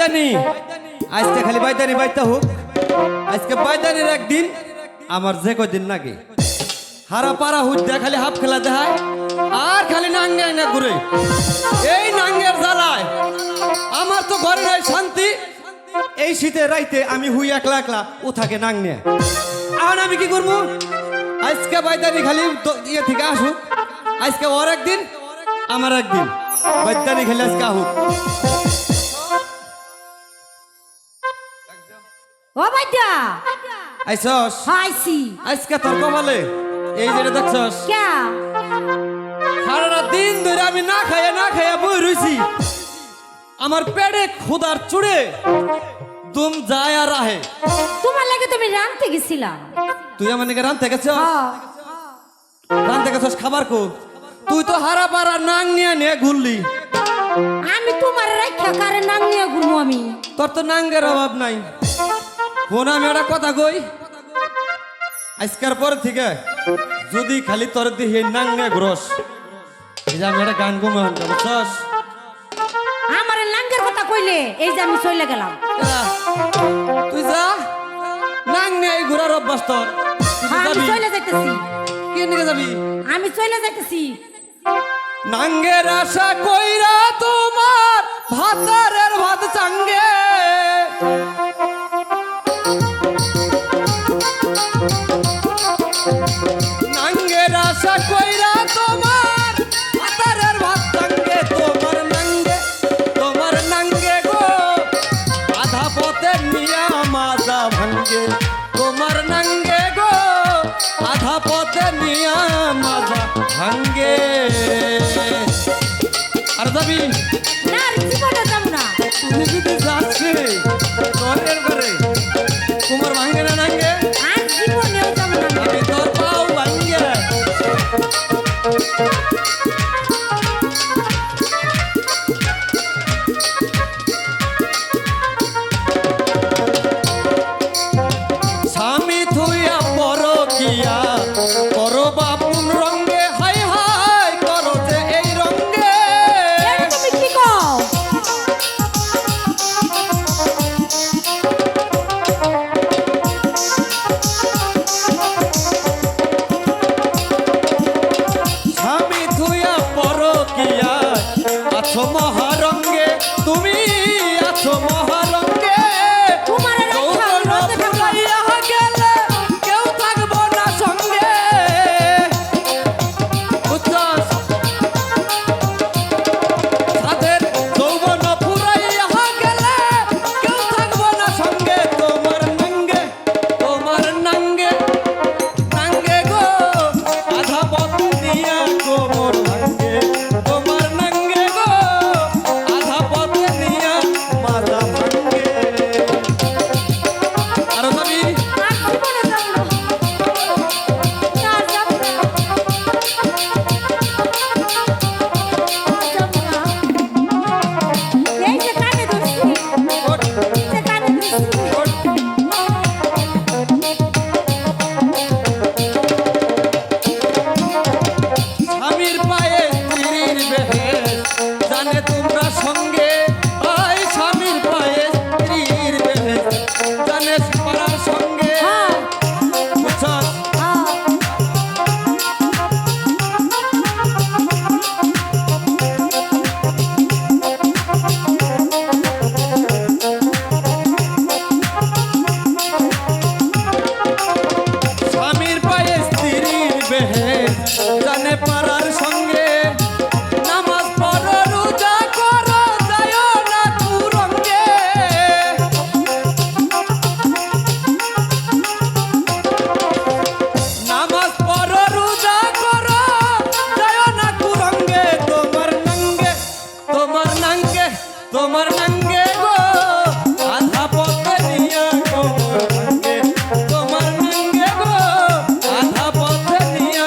বাইদানি আজকে খালি বাইদানি বাইতে হোক। আজকে বাইদানির একদিন, আমার যে কদিন লাগে। হারা পারা হুদ্দা খালি হাফ খেলা দেখায়, আর খালি নাঙ্গে আঙ্গা ঘুরে। এই নাঙ্গের জ্বালায় আমার তো ঘরে নাই শান্তি। এই শীতে রাইতে আমি হুই একলা একলা ও থাকে নাং নিয়ে এখন আমি কি করব? আজকে বাইদানি খালি ইয়ে থেকে আসুক। আজকে ওর একদিন, আমার একদিন। বাইদানি খালি আজকে আহুক। ও বাইদা আইসস? হাইছি আজকে তোর কপালে এই যেটা দেখছস? কে? সারাটা দিন ধরে আমি না খাইয়া না খাইয়া বই রইছি। আমার পেটে ক্ষুদার চুড়ে দুম যায় আর আহে। তোমার লাগে তুমি রানতে গেছিলাম। তুই আমার নাকি রানতে গেছস? হ্যাঁ। রানতে গেছস খাবার কো? তুই তো হারা পারা নাং নিয়ে নিয়ে ঘুরলি। আমি তোমার রাখা কারে নাম নিয়ে ঘুরবো আমি? তোর তো নাঙ্গের অভাব নাই। ফোন আমি একটা কথা কই? আজকের পর থেকে যদি খালি তোর দিহি নাং এই যে আমি একটা গান গুমে হন বুঝছস? আমার লাঙ্গের কথা কইলে এই যে আমি চলে গেলাম। তুই যা নাং এই ঘোরার অভ্যাস তোর হ্যাঁ, আমি। চলে যাইতেছি। কে নিয়ে যাবি? আমি চলে যাইতেছি। নাঙ্গের আশা কইরা তোমার ভাতারের ভাত চাঙ্গে। যাবি আছো তোমরা সঙ্গে তোমার নাঙ্গে গো আধা পথে নিয়া তোমার নাঙ্গে গো আধা পথে নিয়া